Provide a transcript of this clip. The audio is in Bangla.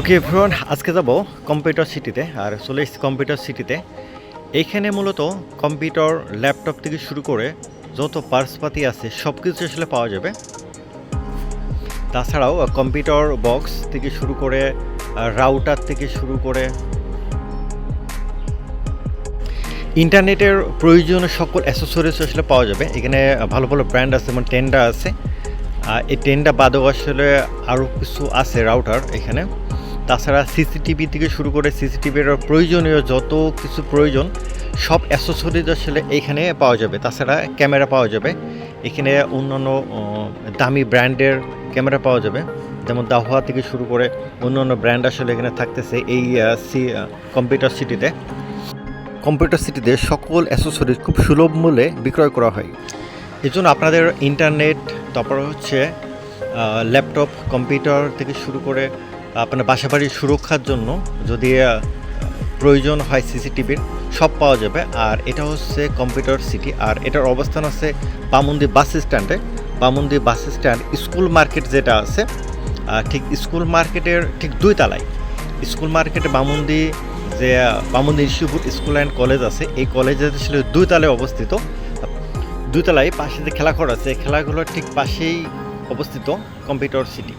ওকে ফ্রন আজকে যাব কম্পিউটার সিটিতে আর চলে এসেছি কম্পিউটার সিটিতে এইখানে মূলত কম্পিউটার ল্যাপটপ থেকে শুরু করে যত পার্সপাতি আছে সব কিছু আসলে পাওয়া যাবে। তাছাড়াও কম্পিউটার বক্স থেকে শুরু করে রাউটার থেকে শুরু করে ইন্টারনেটের প্রয়োজনীয় সকল অ্যাসেসরিজ আসলে পাওয়া যাবে। এখানে ভালো ভালো ব্র্যান্ড আছে, যেমন টেন্ডা আছে। এই টেন্ডা বাদেও আসলে আরও কিছু আছে রাউটার এখানে। তাছাড়া সিসিটিভি থেকে শুরু করে সিসিটিভির প্রয়োজনীয় যত কিছু প্রয়োজন, সব অ্যাসেসরিজ আসলে এইখানে পাওয়া যাবে। তাছাড়া ক্যামেরা পাওয়া যাবে। এখানে অন্যান্য দামি ব্র্যান্ডের ক্যামেরা পাওয়া যাবে। যেমন দাহোয়া থেকে শুরু করে অন্যান্য ব্র্যান্ড আসলে এখানে থাকতেছে এই সি কম্পিউটার সিটিতে। কম্পিউটার সিটিতে সকল অ্যাসেসরিজ খুব সুলভ মূল্যে বিক্রয় করা হয়। এই জন্য আপনাদের ইন্টারনেট, তারপর হচ্ছে ল্যাপটপ, কম্পিউটার থেকে শুরু করে আপনার বাসাবাড়ির সুরক্ষার জন্য যদি প্রয়োজন হয় সিসিটিভির সব পাওয়া যাবে। আর এটা হচ্ছে কম্পিউটার সিটি। আর এটার অবস্থান আছে বামুন্দি বাস স্ট্যান্ডে। Bamundi bus stand school market যেটা আছে ঠিক স্কুল মার্কেটের ঠিক দুই তালায়। স্কুল মার্কেটে বামুন্দি যে Bamundi institute school and college আছে, এই কলেজের ছিল দুই তালায় অবস্থিত। দুই তলায় পাশে যে খেলাঘর আছে খেলাঘরের ঠিক পাশেই অবস্থিত কম্পিউটার সিটি।